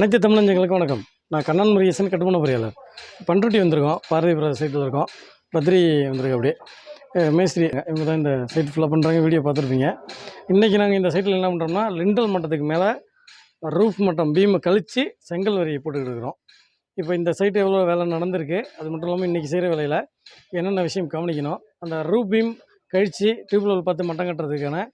அனைத்து தமிழஞ்சங்களுக்கு வணக்கம். நான் கண்ணன் முருகேசன் கட்டுமான பொறியாளர். பண்ருட்டி வந்திருக்கோம். பாரதிபுரம் சைட்டில் இருக்கோம். பத்ரி வந்திருக்கு அப்படியே. மேஸ்திரி இவங்க தான் இந்த சைட் ஃபுல்லாக பண்ணுறாங்க வீடியோ பார்த்துருப்பீங்க. இன்றைக்கி நாங்கள் இந்த சைட்டில் என்ன பண்ணுறோம்னா லிண்டல் மட்டத்துக்கு மேலே ரூஃப் மட்டம் பீமை கழித்து செங்கல் வரியை போட்டுக்கிட்டு இருக்கிறோம். இப்போ இந்த சைட்டு எவ்வளோ வேலை நடந்திருக்கு அது மட்டும் இல்லாமல் இன்றைக்கி செய்கிற வேலையில் என்னென்ன விஷயம் கவனிக்கணும் அந்த ரூஃப் பீம் கழித்து டியூப்வெல் பார்த்து மட்டம் கட்டுறதுக்கான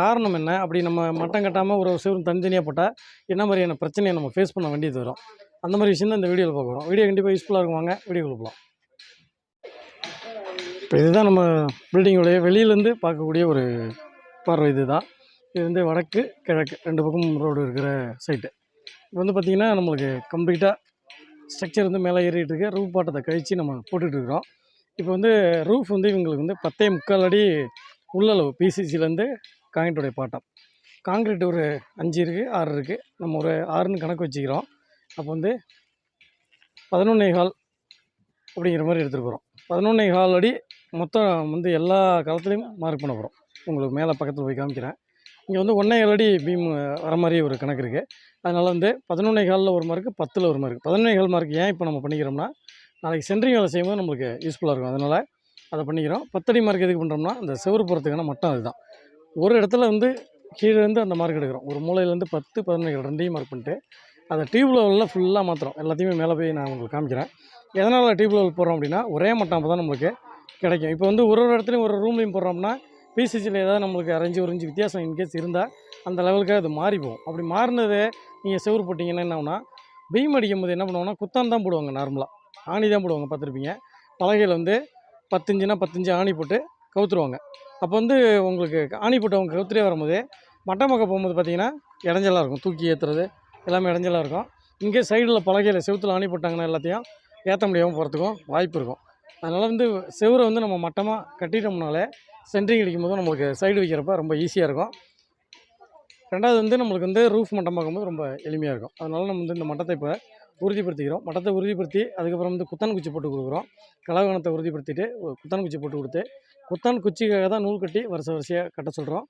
காரணம் என்ன? அப்படி நம்ம மட்டம் கட்டாமல் ஒரு சிவரும் தனித்தனியாக போட்டால் என்ன மாதிரியான பிரச்சனையை நம்ம ஃபேஸ் பண்ண வேண்டியது வரும். அந்த மாதிரி விஷயம் தான் இந்த வீடியோவில் பார்க்க போகிறோம் வீடியோ கண்டிப்பாக யூஸ்ஃபுல்லாக இருக்கும் வாங்க. வீடியோ கொடுப்போம் இப்போ இதுதான் நம்ம பில்டிங்குடைய வெளியிலேருந்து பார்க்கக்கூடிய ஒரு பார்வை இது தான் இது வந்து வடக்கு கிழக்கு ரெண்டு பக்கம் ரோடு இருக்கிற சைட்டு இப்போ வந்து பார்த்திங்கன்னா நம்மளுக்கு கம்ப்ளீட்டாக ஸ்ட்ரக்சர் வந்து மேலே ஏறிட்டு இருக்கு. ரூஃப் பாட்டத்தை கழித்து நம்ம போட்டுட்டு இருக்கிறோம். இப்போ வந்து ரூஃப் வந்து இவங்களுக்கு வந்து பத்தே முக்கால் அடி உள்ளளவு பிசிசிலேருந்து காங்கிரீட்டுடைய பாட்டம். காங்கிரீட் ஒரு அஞ்சு இருக்குது ஆறு இருக்குது நம்ம ஒரு ஆறுன்னு கணக்கு வச்சுக்கிறோம். அப்போ வந்து பதினொன்னே கால் அப்படிங்கிற மாதிரி எடுத்துருக்குறோம். போகிறோம் கால் அடி மொத்தம் வந்து எல்லா காலத்துலேயும் மார்க் பண்ண போகிறோம் உங்களுக்கு மேலே பக்கத்தில் போய் காமிக்கிறேன். இங்கே வந்து ஒன்றே கால் அடி பீம் வர மாதிரி ஒரு கணக்கு இருக்குது அதனால் வந்து பதினொன்னே காலில் ஒரு மார்க்கு பத்தில் ஒரு மார்க் பதினொன்னே கால் மார்க் ஏன் இப்போ நம்ம பண்ணிக்கிறோம்னா நாளைக்கு சென்ட்ரிங் வேலை செய்யும்போது நம்மளுக்கு யூஸ்ஃபுல்லாக இருக்கும். அதனால் அதை பண்ணிக்கிறோம். பத்தடி மார்க் எதுக்கு பண்ணுறோம்னா அந்த செவரு போகிறதுக்கான மட்டம் அதுதான். ஒரு இடத்துல வந்து கீழே இருந்து அந்த மார்க் எடுக்கிறோம். ஒரு மூலையிலேருந்து பத்து பதினொன்று ரெண்டையும் மார்க் பண்ணிட்டு அதை டியூப் லெவலில் ஃபுல்லாக மாற்றுறோம் எல்லாத்தையுமே மேலே போய் நான் உங்களுக்கு காமிக்கிறேன். எதனால் டியூப் லெவல் போடுறோம் அப்படின்னா ஒரே மட்டம் அப்போ தான் நம்மளுக்கு கிடைக்கும். இப்போ வந்து ஒரு ஒரு இடத்துலையும் ஒரு ரூம்லையும் போடுறோம்னா பிசிசியில் ஏதாவது நம்மளுக்கு அரைஞ்சு உறிஞ்சி வித்தியாசம் இன்கேஸ் இருந்தால் அந்த லெவலுக்கு அது மாறி போகும். அப்படி மாறினது நீங்கள் செவ்வறு போட்டிங்கன்னா என்ன பீம் அடிக்கும் போது என்ன பண்ணுவோம்னா குத்தான் தான் போடுவாங்க நார்மலாக ஆணி தான் போடுவாங்க பார்த்துருப்பீங்க. பலகையில் வந்து பத்தஞ்சுனா பத்தஞ்சு ஆணி போட்டு கவுத்துருவாங்க. அப்போ வந்து உங்களுக்கு ஆணி போட்டவங்க கவுத்துட்டே வரும்போது மட்டை மக்க போகும்போது பார்த்திங்கன்னா இடைஞ்சலாக இருக்கும். தூக்கி ஏற்றுறது எல்லாமே இடைஞ்சலாக இருக்கும். இங்கே சைடில் பலகையில் செவத்தில் ஆணி போட்டாங்கன்னா எல்லாத்தையும் ஏற்ற முடியாமல் போகிறதுக்கும் வாய்ப்பு இருக்கும். அதனால் வந்து செவுரை வந்து நம்ம மட்டமாக கட்டிட்டோம்னாலே சென்ட்ரிங் அடிக்கும்போது நம்மளுக்கு சைடு வைக்கிறப்ப ரொம்ப ஈஸியாக இருக்கும். ரெண்டாவது வந்து நம்மளுக்கு வந்து ரூஃப் மட்டம் பார்க்கும்போது ரொம்ப எளிமையாக இருக்கும். அதனால் நம்ம வந்து இந்த மட்டத்தை இப்போ உறுதிப்படுத்திக்கிறோம். மட்டத்தை உறுதிப்படுத்தி அதுக்கப்புறம் வந்து குத்தன் குச்சி போட்டு கொடுக்குறோம். கலவகணத்தை உறுதிப்படுத்திட்டு ஒரு குத்தன் குச்சி போட்டு கொடுத்து குத்தன் குச்சிக்காக தான் நூல் கட்டி வருஷ வரிசையாக கட்ட சொல்கிறோம்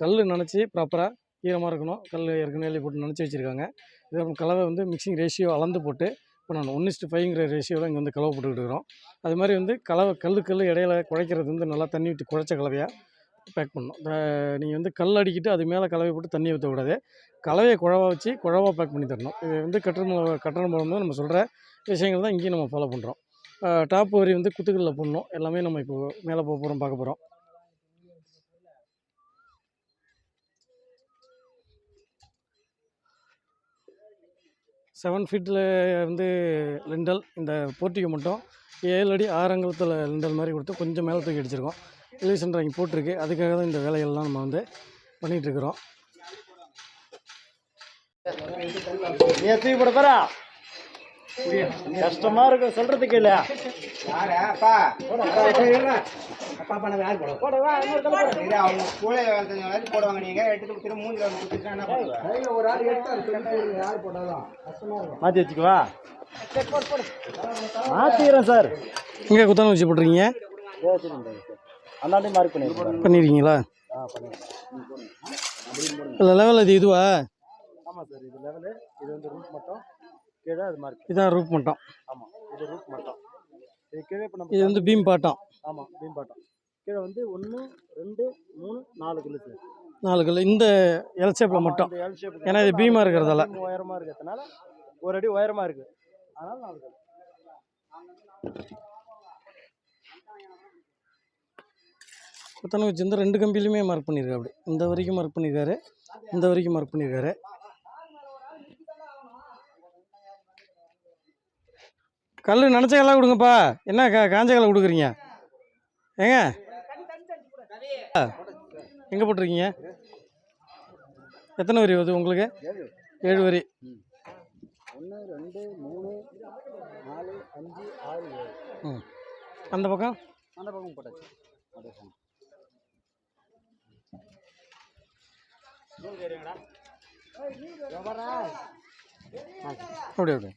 கல் நினச்சி ப்ராப்பராக ஈரமாக இருக்கணும். கல் ஏற்கனவே எழுதி போட்டு நினச்சி வச்சுருக்காங்க. இதுக்கப்புறம் கலவை வந்து மிக்சிங் ரேஷியோ அளந்து போட்டு இப்போ நான் ஒன் இஸ்ட்டு ஃபைவ்ங்கிற ரேஷியோவில் இங்கே வந்து கலவை போட்டுக்கிட்டு இருக்கிறோம். அது மாதிரி வந்து கலவை கல் கல் இடையில குழைக்கிறது வந்து நல்லா தண்ணி விட்டு குழைச்ச கலவையாக பேக் பண்ணணும். நீங்கள் வந்து கல் அடிக்கிட்டு அது மேலே கலவை போட்டு தண்ணி ஊற்றக்கூடாது கலவையை குழவா வச்சு குழவா பேக் பண்ணி தரணும். இது வந்து கட்டணம் கட்டணம் போடும்போது நம்ம சொல்கிற விஷயங்கள் தான் இங்கேயும் நம்ம ஃபாலோ பண்ணுறோம் டாப் வரி வந்து குத்துக்கல்ல போடணும். எல்லாமே நம்ம இப்போ மேலே போக போகிறோம் பார்க்க போகிறோம் செவன் ஃபீட்டில் வந்து லிண்டல் இந்த போர்ட்டிக்கு மட்டும் ஏழு அடி ஆறங்கலத்தில் லிண்டல் மாதிரி கொடுத்து கொஞ்சம் மேலே தூக்கி அடிச்சிருக்கோம். எலிவேஷன் ட்ராயிங் போட்டிருக்கு. அதுக்காக தான் இந்த வேலைகள்லாம் நம்ம வந்து பண்ணிகிட்ருக்குறோம் நீ தூக்கி போட போகிறா கஷ்டமா இருக்கும் சொல்றதுக்கு இல்ல. அவங்க கூட போடுவாங்க நீங்க. எடுத்துட்டு மாத்தி வச்சுக்குவா மாத்திக்கிறேன் சார். இங்கே குத்தான வச்சு போட்டிருக்கீங்க அந்தாண்டையும் மார்க் இல்லை லெவல் இது இதுவா? ஆமா சார். இது லெவலு இது வந்து ரூட் மட்டும். கீழே அது மார்க் இதான் ரூப் மட்டும். ஆமா இது ரூட் மட்டும். இது கீழே இப்போ நம்ம இது வந்து பீம் பாட்டம். ஆமா பீம்பாட்டம் கீழே வந்து ஒன்று ரெண்டு மூணு நாலு கிலோ சார். நாலு கல் இந்த எல் ஷேப்பில் மட்டும். இந்த L shape ஏன்னா இது பீமா இருக்கிறதால. beam உயரமா இருக்கிறதுனால ஒரு அடி உயரமா இருக்கு. அதனால நாலு கல் குத்தனை வந்து ரெண்டு கம்பிலையுமே மார்க் பண்ணியிருக்காரு அப்படி. இந்த வரைக்கும் மார்க் பண்ணியிருக்காரு. இந்த வரைக்கும் மார்க் பண்ணியிருக்காரு. கல் நினச்ச கல்லாக கொடுங்கப்பா. என்ன கா காஞ்ச கல்லை கொடுக்குறீங்க? ஏங்க? எங்கே போட்டிருக்கீங்க? எத்தனை வரி வருது உங்களுக்கு? ஏழு வரி. ஒன்று ரெண்டு மூணு நாலு அஞ்சு ஆறு ஏழு ம். அந்த பக்கம்? அந்த பக்கம் போட்டாச்சு அப்படியே. போங்க. அப்படி அப்படி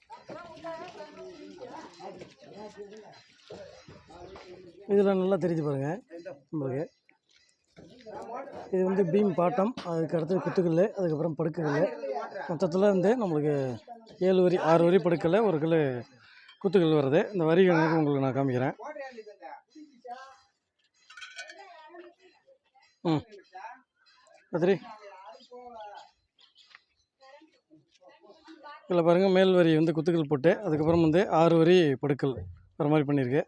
இதில் நல்லா தெரிஞ்சு பாருங்கள் நம்மளுக்கு. இது வந்து பீம் பாட்டம் அதுக்கு அடுத்து குத்துக்கல் அதுக்கப்புறம் படுக்குக்கல் மொத்தத்தில் வந்து நம்மளுக்கு ஏழு வரி ஆறு வரி படுக்கல ஒரு கல் குத்துக்கல் வருது. இந்த வரி கணக்கு உங்களுக்கு நான் காமிக்கிறேன். ம். கத்திரி. இதில் பாருங்கள் மேல் வரி வந்து குத்துக்கள் போட்டு அதுக்கப்புறம் வந்து ஆறு வரி படுக்கல். வர மாதிரி பண்ணியிருக்கு.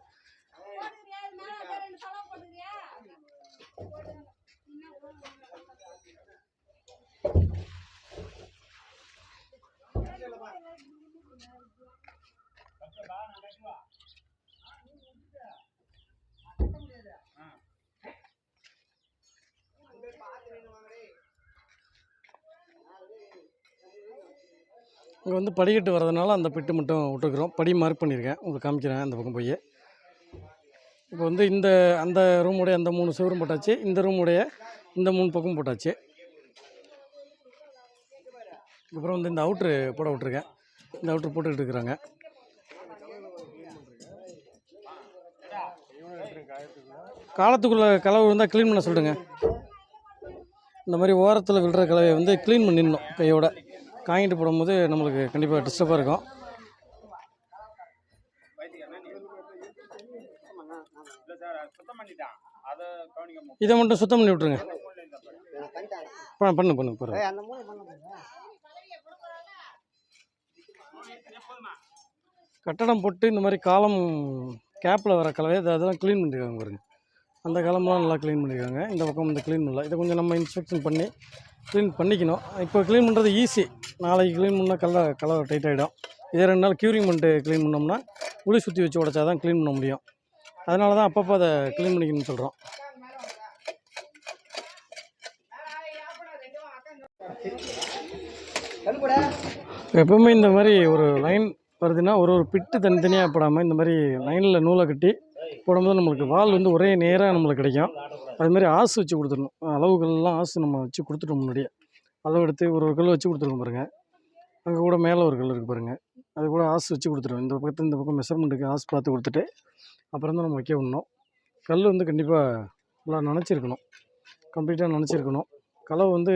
இங்கே வந்து படிக்கட்டு வரதுனால அந்த பிட்டு மட்டும் விட்டுருக்குறோம். படி மார்க் பண்ணியிருக்கேன். உங்களுக்கு காமிக்கிறேன் அந்த பக்கம் போய். இப்போ வந்து இந்த அந்த ரூமுடைய அந்த மூணு சுவரும் போட்டாச்சு. இந்த ரூமுடைய இந்த மூணு பக்கம் போட்டாச்சு. அப்புறம் வந்து இந்த அவுட்ரு போட விட்ருக்கேன் இந்த அவுட்ரு போட்டுக்கிட்டு இருக்கிறாங்க. காலத்துக்குள்ளே கலவை இருந்தால் க்ளீன் பண்ண சொல்லுங்கள் இந்த மாதிரி ஓரத்தில் விழுற கலவையை வந்து க்ளீன் பண்ணிடணும் கையோட. காங்கிட்டு போடும்போது நம்மளுக்கு கண்டிப்பாக டிஸ்டர்பாக இருக்கும். இதை மட்டும் சுத்தம் பண்ணி விட்ருங்க பண்ணு பண்ணு பண்ண கட்டடம் போட்டு இந்த மாதிரி காலம் கேப்பில் வர கலவை அது அதெல்லாம் க்ளீன் பண்ணியிருக்காங்க பாருங்க. அந்த காலம்லாம் நல்லா க்ளீன் பண்ணியிருக்காங்க இந்த பக்கம் வந்து க்ளீன் பண்ணல. இதை கொஞ்சம் நம்ம இன்ஸ்பெக்ஷன் பண்ணி க்ளீன் பண்ணிக்கணும். இப்போ க்ளீன் பண்ணுறது ஈஸி நாளைக்கு க்ளீன் பண்ணால் கலர் கலர் டைட் ஆகிடும் இதே ரெண்டு நாள் க்யூரிங் பண்ணிட்டு க்ளீன் பண்ணோம்னா உளி சுற்றி வச்சு உடச்சா தான் க்ளீன் பண்ண முடியும். அதனால தான் அப்பப்போ அதை க்ளீன் பண்ணிக்கணும்னு சொல்கிறோம் எப்பவுமே இந்த மாதிரி ஒரு லைன் வருதுன்னா ஒரு ஒரு பிட்டு தனித்தனியாக போடாமல் இந்த மாதிரி லைனில் நூலை கட்டி போடும்போது நம்மளுக்கு வால் வந்து ஒரே நேராக நம்மளுக்கு கிடைக்கும். அதுமாதிரி ஆசு வச்சு கொடுத்துடணும். அளவுகள்லாம் ஆசு நம்ம வச்சு கொடுத்துட்டோம் முன்னாடியே. அளவு எடுத்து ஒரு ஒரு கல் வச்சு கொடுத்துருக்கோம் பாருங்கள் அங்கே கூட மேலே ஒரு கல் இருக்குது பாருங்கள் அது கூட ஆசு வச்சு கொடுத்துருவோம். இந்த பக்கத்து இந்த பக்கம் மெஷர்மெண்ட்டுக்கு ஆசு பார்த்து கொடுத்துட்டு அப்புறம் தான் நம்ம வைக்க விடணும். கல் வந்து கண்டிப்பாக நல்லா நனைச்சிருக்கணும். கம்ப்ளீட்டாக நனைச்சிருக்கணும். கலவை வந்து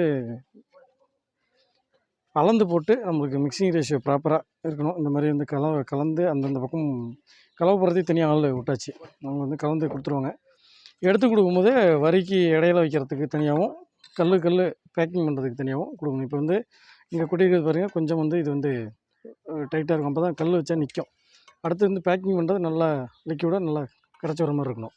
அளந்து போட்டு நம்மளுக்கு மிக்சிங் ரேஷியோ ப்ராப்பராக இருக்கணும். இந்த மாதிரி வந்து கலவை கலந்து அந்தந்த பக்கம் கலவு போகிறதே தனியாக ஆள் விட்டாச்சு. அவங்க வந்து கலந்து கொடுத்துருவாங்க. எடுத்து கொடுக்கும்போது வரிக்கு இடையில வைக்கிறதுக்கு தனியாகவும் கல் கல் பேக்கிங் பண்ணுறதுக்கு தனியாகவும் கொடுக்கணும். இப்போ வந்து இங்கே கொட்டியிருக்கிறது பாருங்கள் கொஞ்சம் வந்து இது வந்து டைட்டாக இருக்கும். அப்போ தான் கல் வச்சா நிற்கும் அடுத்து வந்து பேக்கிங் பண்ணுறது நல்லா லிக்யூடாக நல்லா கிடச்சி வர மாதிரி இருக்கணும்.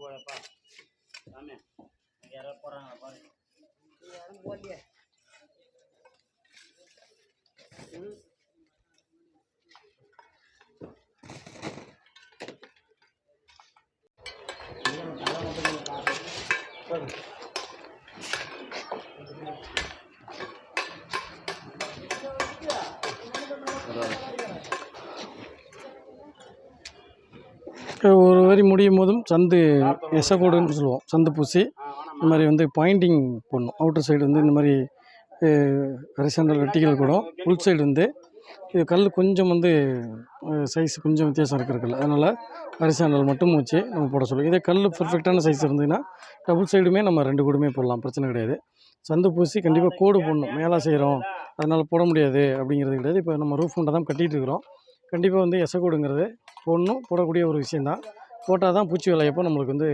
நீ அப்படி போடப்பா சாமி அங்க யாரோ போறாங்க பாரு ஒரு வரி முடியும் போதும் சந்து எசகோடுன்னு சொல்லுவோம். சந்து பூசி. இந்த மாதிரி வந்து பாயிண்டிங் போடணும். அவுட்டர் சைடு வந்து இந்த மாதிரி ஹரிசாண்டல் வெட்டிக்கல் கூட உள் சைடு வந்து இது கல் கொஞ்சம் வந்து சைஸ் கொஞ்சம் வித்தியாசம் இருக்கிற கல். அதனால் ஹரிசாண்டல் மட்டும் வச்சு நம்ம போட சொல்லுவோம். இதே கல் பர்ஃபெக்டான சைஸ் இருந்ததுன்னா டபுள் சைடுமே நம்ம ரெண்டு கூடுமே போடலாம். பிரச்சனை கிடையாது. சந்து பூசி கண்டிப்பாக கோடு போடணும். மேலே செய்கிறோம் அதனால் போட முடியாது அப்படிங்கிறது கிடையாது. இப்போ நம்ம ரூஃப் தான் கட்டிகிட்டு இருக்கிறோம். கண்டிப்பாக வந்து எசகோடுங்கிறது போடணும். போடக்கூடிய ஒரு விஷயந்தான் போட்டால் தான் பூச்சி விளையப்போ நம்மளுக்கு வந்து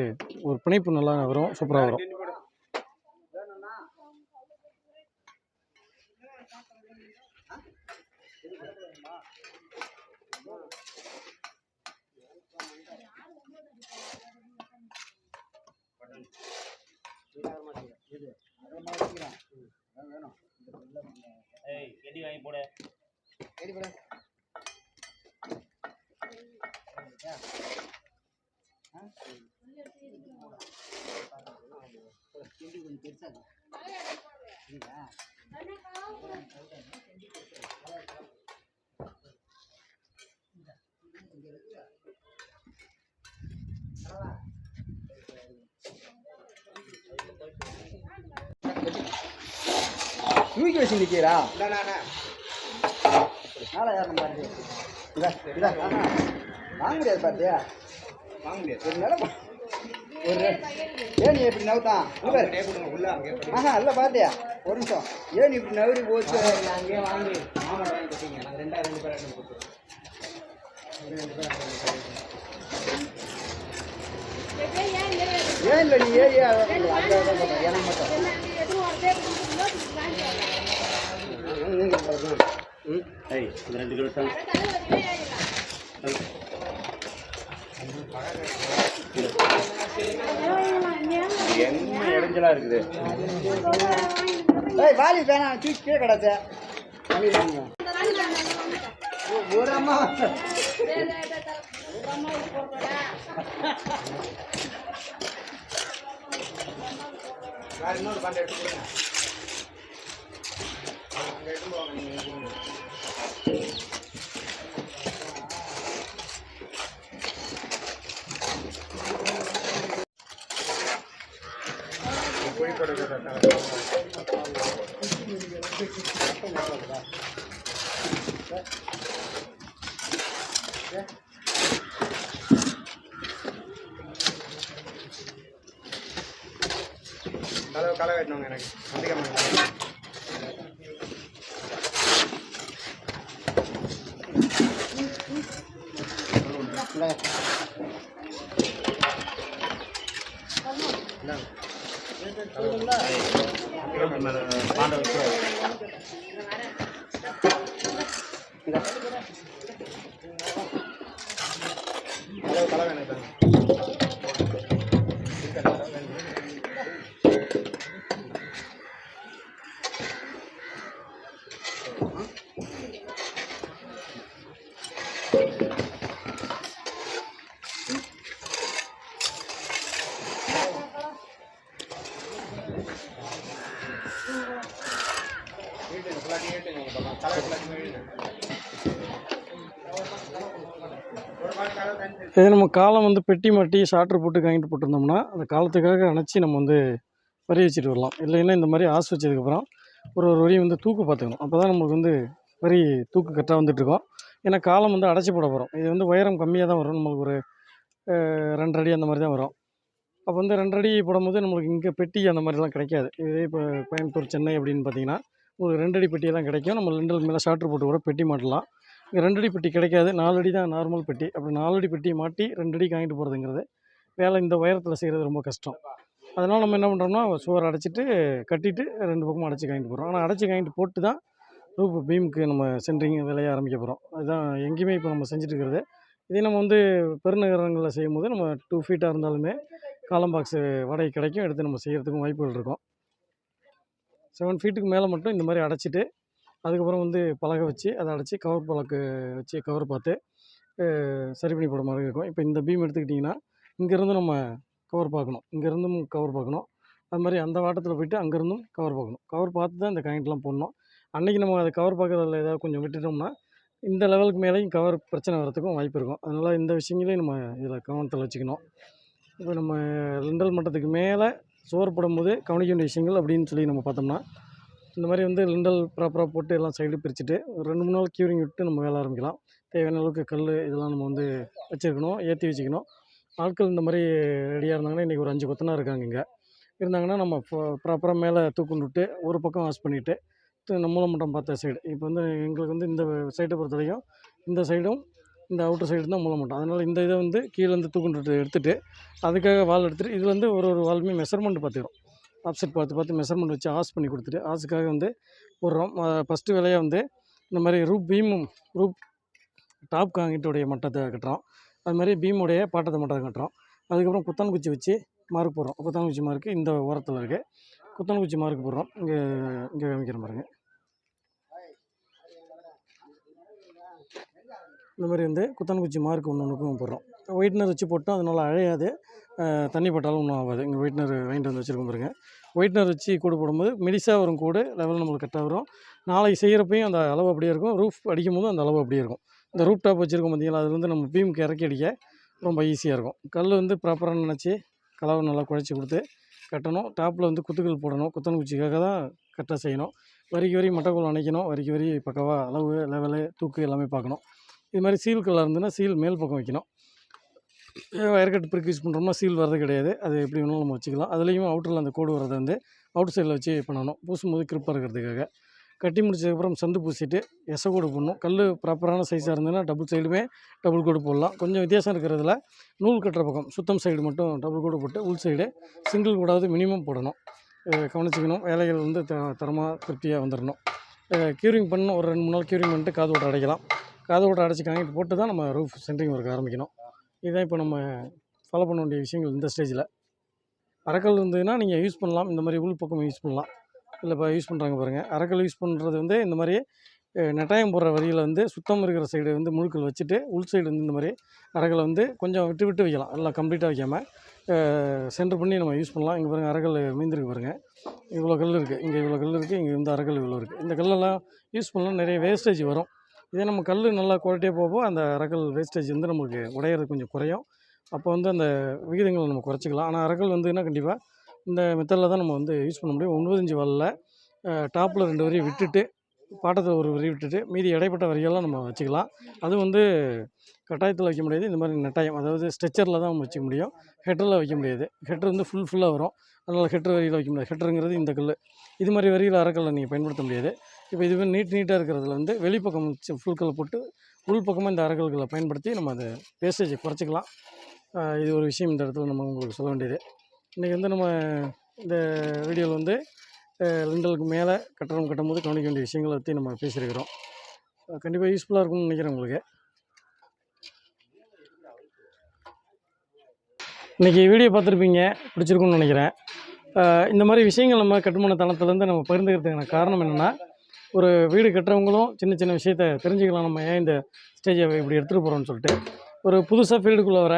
ஒரு பிணைப்பு நல்லா வரும் சூப்பராக வரும். ஏய் கெடி வாங்கி போடு. தூக்கி வச்சு நிற்கிறா மேலே ஏறணும் பாரு. இதா இதா. வாங்க முடியாது பாத்தியா? வாங்க முடியாது. ஒரு நிலம் ஒரு ஏன் எப்படி நவுத்தான்? உள்ள ஆஹா இல்ல பாத்தியா? ஒரு நிமிஷம். ஏன் இப்படி நவரி போச்சு? அங்கேயே வாங்கி மாமன் வாங்கி கொடுத்தீங்க. நாங்கள் ரெண்டாயிரம் ரெண்டு பேர் ரெண்டு ஏன் இல்லை நீ சொல்கிறேன் எனக்கு மட்டும் நீங்கள் சொல்லுங்க ம் ஏய் இந்த ரெண்டு கிலோ தான் என்ன இடைஞ்சலா இருக்குது ஏய் வாலி வேணாம் தூக்கி கீழே கிடச்ச ஒரு அம்மா இன்னொரு பண்டை கலவை கலவை எடுத்து எனக்கு அதிகமாக பாண்டவ கதவு களை வேணும் தாங்க வீட்டுங்க ஃபுல்லாக வீட்டுங்க உங்கள் பக்கம் கலவை ஃபுல்லாக வீட்டுங்க ஒரு மாதிரி கலவை தண்ணி இதே நம்ம காலம் வந்து பெட்டி மாட்டி சாட்ரு போட்டு காங்கிட்டு போட்டிருந்தோம்னா அந்த காலத்துக்காக அணைச்சி நம்ம வந்து வரி வச்சுட்டு வரலாம். இல்லைன்னா இந்த மாதிரி ஆசு வச்சதுக்கப்புறம் ஒரு ஒரு வரியும் வந்து தூக்கு பார்த்துக்கணும். அப்போ தான் நமக்கு வந்து வரி தூக்கு கரெக்டாக வந்துட்டுருக்கோம் ஏன்னா காலம் வந்து அடைச்சி போட போகிறோம் இது வந்து உயரம் கம்மியாக தான் வரும். நம்மளுக்கு ஒரு ரெண்டு ரெண்டரை அடி அந்த மாதிரி தான் வரும். அப்போ வந்து ரெண்டரை அடி போடும்போது நம்மளுக்கு இங்கே பெட்டி அந்த மாதிரிலாம் கிடைக்காது. இதே இப்போ கோயம்புத்தூர் சென்னை அப்படின்னு பார்த்தீங்கன்னா ஒரு ரெண்டடி பெட்டியெல்லாம் கிடைக்கும். நம்ம ரெண்டு மேலே ஷார்ட்ரு போட்டு கூட பெட்டி மாட்டலாம். இங்கே ரெண்டடி பெட்டி கிடைக்காது. நாலடி தான் நார்மல் பெட்டி. அப்படி நாலடி பெட்டி மாட்டி ரெண்டடி காங்கிட்டு போகிறதுங்கிறது வேலை இந்த உயரத்தில் செய்கிறது ரொம்ப கஷ்டம். அதனால் நம்ம என்ன பண்ணுறோம்னா சுவர் அடைச்சிட்டு கட்டிட்டு ரெண்டு பக்கமும் அடைச்சி காங்கிட்டு போகிறோம் ஆனால் அடைச்சி காங்கிட்டு போட்டு தான் ரூப் பீமுக்கு நம்ம சென்ட்ரிங் வேலையை ஆரம்பிக்க போகிறோம் அதுதான் எங்கேயுமே இப்போ நம்ம செஞ்சுட்டு இருக்கிறது. இதே நம்ம வந்து பெருநகரங்களில் செய்யும்போது நம்ம டூ ஃபீட்டாக இருந்தாலுமே காலம் பாக்ஸு வாடகை கிடைக்கும். எடுத்து நம்ம செய்கிறதுக்கும் வாய்ப்புகள் இருக்கும். செவன் ஃபீட்டுக்கு மேலே மட்டும் இந்த மாதிரி அடைச்சிட்டு அதுக்கப்புறம் வந்து பலகை வச்சு அதை அடைச்சி கவர் பலக்கு வச்சு கவர் பார்த்து சரி பண்ணி போட மாதிரி இருக்கும். இப்போ இந்த பீம் எடுத்துக்கிட்டிங்கன்னா இங்கேருந்து நம்ம கவர் பார்க்கணும். இங்கேருந்தும் கவர் பார்க்கணும். அது மாதிரி அந்த வாட்டத்தில் போயிட்டு அங்கேருந்தும் கவர் பார்க்கணும். கவர் பார்த்து தான் இந்த காயின்ட்லாம் போடணும். அன்றைக்கி நம்ம அதை கவர் பார்க்குறதுல ஏதாவது கொஞ்சம் விட்டுட்டோம்னா இந்த லெவலுக்கு மேலேயும் கவர் பிரச்சனை வரத்துக்கும் வாய்ப்பு இருக்கும். அதனால் இந்த விஷயங்களையும் நம்ம இதில் கவனத்தில் வச்சுக்கணும். இப்போ நம்ம லிண்டல் மட்டத்துக்கு மேலே சோறு போடும்போது கவனிக்க வேண்டிய விஷயங்கள் அப்படின்னு சொல்லி நம்ம பார்த்தோம்னா இந்த மாதிரி வந்து லிண்டல் ப்ராப்பராக போட்டு எல்லாம் சைடு பிரிச்சுட்டு ஒரு ரெண்டு மூணு நாள் க்யூரிங் விட்டு நம்ம வேலை ஆரம்பிக்கலாம். தேவையான அளவுக்கு கல் இதெல்லாம் நம்ம வந்து வச்சுருக்கணும் ஏற்றி வச்சுக்கணும். ஆட்கள் இந்த மாதிரி ரெடியாக இருந்தாங்கன்னா இன்றைக்கி ஒரு அஞ்சு கொத்தனாக இருக்காங்க இங்கே. இருந்தாங்கன்னா நம்ம ப்ராப்பராக மேலே தூக்குண்டு விட்டு ஒரு பக்கம் வாஷ் பண்ணிவிட்டு நம்மளும் மட்டும் பார்த்த சைடு இப்போ வந்து எங்களுக்கு வந்து இந்த சைட்டை பொறுத்த வரைக்கும் இந்த சைடும் இந்த அவுட்டர் சைடு தான் மூலமட்டம் அதனால் இந்த இதை வந்து கீழேருந்து தூக்குண்டு எடுத்துகிட்டு அதுக்காக வால் எடுத்துகிட்டு இது வந்து ஒரு ஒரு வால்மே மெஷர்மெண்ட் பார்த்துக்கிறோம். ஆப்செட் பார்த்து பார்த்து மெஷர்மெண்ட் வச்சு ஆஸ் பண்ணி கொடுத்துட்டு ஆஸுக்காக வந்து போடுறோம் ஃபஸ்ட்டு விலையாக வந்து இந்த மாதிரி ரூப் பீமும் ரூப் டாப் காங்கிட்டுடைய மட்டத்தை கட்டுறோம் அது மாதிரி பீமுடைய பாட்டத்தை மட்டத்தை கட்டுறோம் அதுக்கப்புறம் குத்தான் குச்சி வச்சு மார்க் போடுறோம் குத்தான் குச்சி மார்க்கு இந்த ஓரத்தில் இருக்குது குத்தான் குச்சி மார்க் போடுறோம் இங்கே இங்கே காமிக்கிறேன் பாருங்க. இந்த மாதிரி வந்து குத்தான் குச்சி மார்க் ஒன்று ஒன்றுக்கும் போடுறோம் ஒயிட்னர் வச்சு போட்டோம் அதனால் அழையாது. தண்ணி பட்டாலும் ஒன்றும் ஆகாது. இங்கே ஒயிட்னர் வாங்கிட்டு வந்து வச்சுருக்கோம் பாருங்க. ஒயிட்னர் வச்சு கூடு போடும்போது மெலிசாக வரும் கூடு லெவல் நம்மளுக்கு கரெக்டாக வரும். நாளைக்கு செய்கிறப்பையும் அந்த அளவு அப்படியே இருக்கும். ரூஃப் அடிக்கும் போதும் அந்த அளவு அப்படியே இருக்கும். இந்த ரூப் டாப் வச்சுருக்கோம் பார்த்தீங்களா அது வந்து நம்ம பீமுக்கு இறக்கி அடிக்க ரொம்ப ஈஸியாக இருக்கும். கல் வந்து ப்ராப்பராக நினச்சி கலவை நல்லா குழச்சி கொடுத்து கட்டணும். டாப்பில் வந்து குத்துக்கள் போடணும். குத்தன் குச்சிக்காக தான் கரெக்டாக செய்யணும். வரிக்கு வரி மட்டக்குள் அணைக்கணும். வரிக்கு வரி பக்கவாக அளவு லெவலு தூக்கு எல்லாமே பார்க்கணும். இது மாதிரி சீல் கல்லாக இருந்ததுன்னா சீல் மேல் பக்கம் வைக்கணும். வயர்கட் பிரிக் யூஸ் பண்ணுறோம்னா சீல் வர்றது கிடையாது. அது எப்படி வேணாலும் நம்ம வச்சுக்கலாம். அதுலேயும் அவுட்டரில் அந்த கோடு வர்றதை வந்து அவுட் சைடில் வச்சு பண்ணணும். பூசும்போது கிரிப்பாக இருக்கிறதுக்காக. கட்டி முடிச்சதுக்கப்புறம் சந்து பூசிட்டு எச கோடு போடணும். கல் ப்ராப்பரான சைஸாக இருந்ததுன்னா டபுள் சைடுமே டபுள் கோடு போடலாம். கொஞ்சம் வித்தியாசம் இருக்கிறதுல நூல் கட்டுற பக்கம் சுத்தம் சைடு மட்டும் டபுள் கோடு போட்டு உள் சைடு சிங்கிள் கூடாவது மினிமம் போடணும். கவனிச்சிக்கணும். வேலைகள் வந்து த தரமாக திருப்தியாக வந்துடணும் க்யூரிங் பண்ணணும். ஒரு ரெண்டு மூணு நாள் க்யூரிங் பண்ணிட்டு காது ஓட்ட அடைக்கலாம். காது ஓட்ட அடைச்சி காங்கிட்டு போட்டு தான் நம்ம ரூஃப் சென்ட்ரிங் ஒர்க் ஆரம்பிக்கணும். இதுதான் இப்போ நம்ம ஃபாலோ பண்ண வேண்டிய விஷயங்கள் இந்த ஸ்டேஜில் அறக்கல் இருந்ததுன்னா நீங்கள் யூஸ் பண்ணலாம். இந்த மாதிரி உள் பக்கம் யூஸ் பண்ணலாம். இல்லை இப்போ யூஸ் பண்ணுறாங்க பாருங்கள் அறக்கல் யூஸ் பண்ணுறது வந்து இந்த மாதிரி நெட்டாயம் போடுற வரியில் வந்து சுத்தம் இருக்கிற சைடு வந்து முழுக்கல் வச்சுட்டு உள் சைடு வந்து இந்த மாதிரி அறகலை வந்து கொஞ்சம் விட்டு விட்டு வைக்கலாம். எல்லாம் கம்ப்ளீட்டாக வைக்காமல் சென்டர் பண்ணி நம்ம யூஸ் பண்ணலாம். இங்கே பாருங்கள் அறகல் மீந்திருக்கு பாருங்கள் இவ்வளோ கல் இருக்குது இங்கே இவ்வளோ கல் இருக்குது இங்கே இந்த அறகல் இவ்வளோ இருக்குது இந்த கல்லெல்லாம் யூஸ் பண்ணலாம். நிறைய வேஸ்டேஜ் வரும். இதே நம்ம கல் நல்லா குவாலிட்டியாக போகும் அந்த அரக்கல் வேஸ்டேஜ் வந்து நமக்கு உடையிறது கொஞ்சம் குறையும். அப்போ வந்து அந்த விகிதங்களை நம்ம குறைச்சிக்கலாம். ஆனால் அரைக்கல் வந்துன்னா கண்டிப்பாக இந்த மெத்தடில் தான் நம்ம வந்து யூஸ் பண்ண முடியும். ஒன்பதஞ்சு வல்லில் டாப்பில் ரெண்டு வரையும் விட்டுட்டு பாட்டத்தில் ஒரு வரி விட்டுட்டு மீதி இடைப்பட்ட வரியெல்லாம் நம்ம வச்சுக்கலாம். அது வந்து கட்டாயத்தில் வைக்க முடியாது. இந்த மாதிரி நெட்டாயம் அதாவது ஸ்ட்ரெச்சரில் தான் நம்ம வச்சுக்க முடியும். ஹெட்டரில் வைக்க முடியாது. ஹெட்டர் வந்து ஃபுல் ஃபுல்லாக வரும். அதனால் ஹெட்டர் வரியில் வைக்க முடியாது. ஹெட்டருங்கிறது இந்த கல் இது மாதிரி வரியில் அறக்கல்ல நீங்கள் பயன்படுத்த முடியாது. இப்போ இதுவே நீட் நீட்டாக இருக்கிறதுல வந்து வெளிப்பக்கம் ஃபுல்களை போட்டு உள் பக்கமாக இந்த அரகல்களை பயன்படுத்தி நம்ம அதை வேஸ்டேஜை குறைச்சிக்கலாம். இது ஒரு விஷயம் இந்த இடத்துல நம்ம உங்களுக்கு சொல்ல வேண்டியது. இன்றைக்கி வந்து நம்ம இந்த வீடியோவில் வந்து லிண்டலுக்கு மேலே கட்டணம் கட்டும்போது கவனிக்க வேண்டிய விஷயங்களை பற்றி நம்ம பேசியிருக்கிறோம். கண்டிப்பாக யூஸ்ஃபுல்லாக இருக்கும்னு நினைக்கிறேன் உங்களுக்கு. இன்றைக்கி வீடியோ பார்த்துருப்பீங்க பிடிச்சிருக்கும்னு நினைக்கிறேன். இந்த மாதிரி விஷயங்கள் நம்ம கட்டுமான தளத்துலேருந்து நம்ம பகிர்ந்துக்கிறதுக்கான காரணம் என்னென்னா ஒரு வீடு கட்டுறவங்களும் சின்ன சின்ன விஷயத்த தெரிஞ்சுக்கலாம். நம்ம ஏன் இந்த ஸ்டேஜை இப்படி எடுத்துகிட்டு போகிறோம்னு சொல்லிட்டு. ஒரு புதுசாக ஃபீல்டுக்குள்ளே வர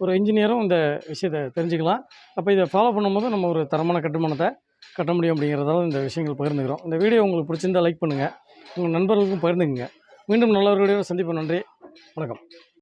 ஒரு இன்ஜினியரும் இந்த விஷயத்தை தெரிஞ்சுக்கலாம். அப்போ இதை ஃபாலோ பண்ணும்போது நம்ம ஒரு தரமான கட்டுமானத்தை கட்ட முடியும் அப்படிங்கிறதால இந்த விஷயங்கள் பகிர்ந்துக்கிறோம். இந்த வீடியோ உங்களுக்கு பிடிச்சிருந்தா லைக் பண்ணுங்கள் உங்கள் நண்பர்களுக்கும் பகிர்ந்துக்குங்க. மீண்டும் நல்ல ஒரு வீடியோவை சந்திப்போம். நன்றி. வணக்கம்.